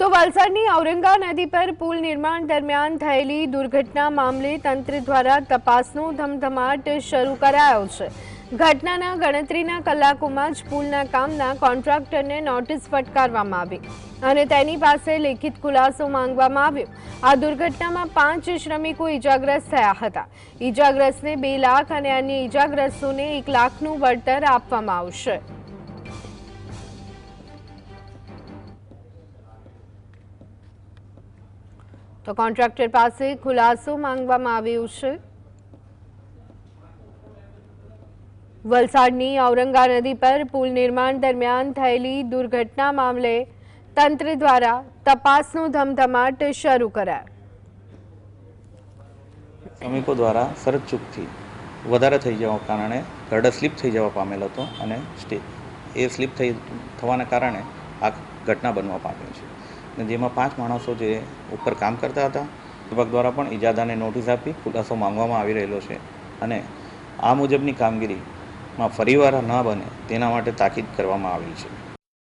તો વલસાડની ઔરંગા નદી પર પુલ નિર્માણ દરમિયાન થયેલી દુર્ઘટના મામલે તંત્ર દ્વારા તપાસનો ધમધમાટ શરૂ કરાયો છે. ઘટનાના ગણતરીના કલાકોમાં જ પુલના કામના કોન્ટ્રાક્ટરને નોટિસ ફટકારવામાં આવી અને તેની પાસે લેખિત ખુલાસો માંગવામાં આવ્યો. આ દુર્ઘટનામાં પાંચ શ્રમિકો ઈજાગ્રસ્ત થયા હતા. ઈજાગ્રસ્તને બે લાખ અને અન્ય ઈજાગ્રસ્તોને એક લાખનું વળતર આપવામાં આવશે. તો કોન્ટ્રાક્ટર પાસે ખુલાસો માંગવામાં આવ્યો છે. વલસાડની ઔરંગા નદી પર પુલ નિર્માણ દરમિયાન થયેલી દુર્ઘટના મામલે તંત્ર દ્વારા તપાસનો ધમધમાટ શરૂ કરાયો. શ્રમિકો દ્વારા શરત ચૂકથી વધારે થઈ જવા કારણે ગરડર સ્લીપ થઈ જવા પામેલ હતો અને એ સ્લીપ થઈ થવાના કારણે આ ઘટના બનવા પામી છે. જેમાં પાંચ માણસો જે ઉપર કામ કરતા હતા, વિભાગ દ્વારા પણ ઇજાદાને નોટિસ આપી ખુલાસો માંગવામાં આવી રહેલો છે અને આ મુજબની કામગીરીમાં ફરીવાર ન બને તેના માટે તાકીદ કરવામાં આવી છે.